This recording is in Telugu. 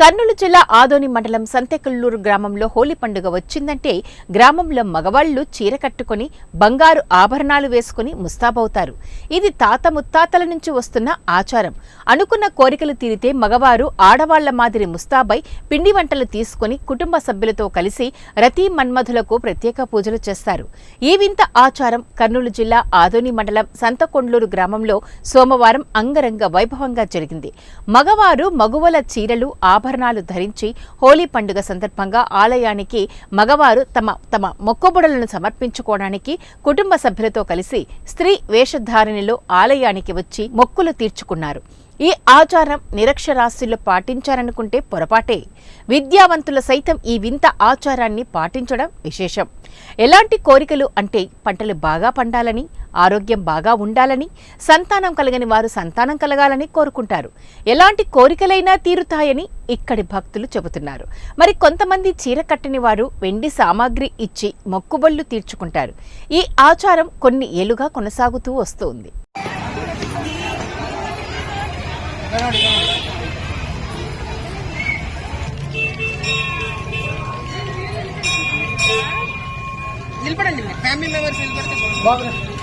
కర్నూలు జిల్లా ఆదోని మండలం సంతెకల్లూరు గ్రామంలో హోలీ పండుగ వచ్చిందంటే గ్రామంలో మగవాళ్ళు చీర కట్టుకుని బంగారు ఆభరణాలు వేసుకుని ముస్తాబవుతారు. ఇది తాత ముత్తాతల నుంచి వస్తున్న ఆచారం. అనుకున్న కోరికలు తీరితే మగవారు ఆడవాళ్ళ మాదిరి ముస్తాబై పిండి వంటలు తీసుకుని కుటుంబ సభ్యులతో కలిసి రతీ మన్మధులకు ప్రత్యేక పూజలు చేస్తారు. ఈ వింత ఆచారం కర్నూలు జిల్లా ఆదోని మండలం సంతకొండ్లూరు గ్రామంలో సోమవారం అంగరంగ వైభవంగా జరిగింది. మగవారు మగువల చీరలు ఆభరణాలు ధరించి హోలీ పండుగ సందర్భంగా ఆలయానికి మగవారు తమ తమ మొక్కుబడులను సమర్పించుకోవడానికి కుటుంబ సభ్యులతో కలిసి స్త్రీ వేషధారిణిలో ఆలయానికి వచ్చి మొక్కులు తీర్చుకున్నారు. ఈ ఆచారం నిరక్షరాస్యులు పాటించారనుకుంటే పొరపాటే. విద్యావంతుల సైతం ఈ వింత ఆచారాన్ని పాటించడం విశేషం. ఎలాంటి కోరికలు అంటే పంటలు బాగా పండాలని ఆరోగ్యం బాగా ఉండాలని సంతానం కలగని వారు సంతానం కలగాలని కోరుకుంటారు. ఎలాంటి కోరికలైనా తీరుతాయని ఇక్కడి భక్తులు చెబుతున్నారు. మరి కొంతమంది చీర కట్టని వారు వెండి సామాగ్రి ఇచ్చి మొక్కుబళ్ళు తీర్చుకుంటారు. ఈ ఆచారం కొన్ని ఏళ్ళుగా కొనసాగుతూ వస్తుంది. నిలబడండి ఫ్యామిలీ మెంబర్స్ నిలబడితే.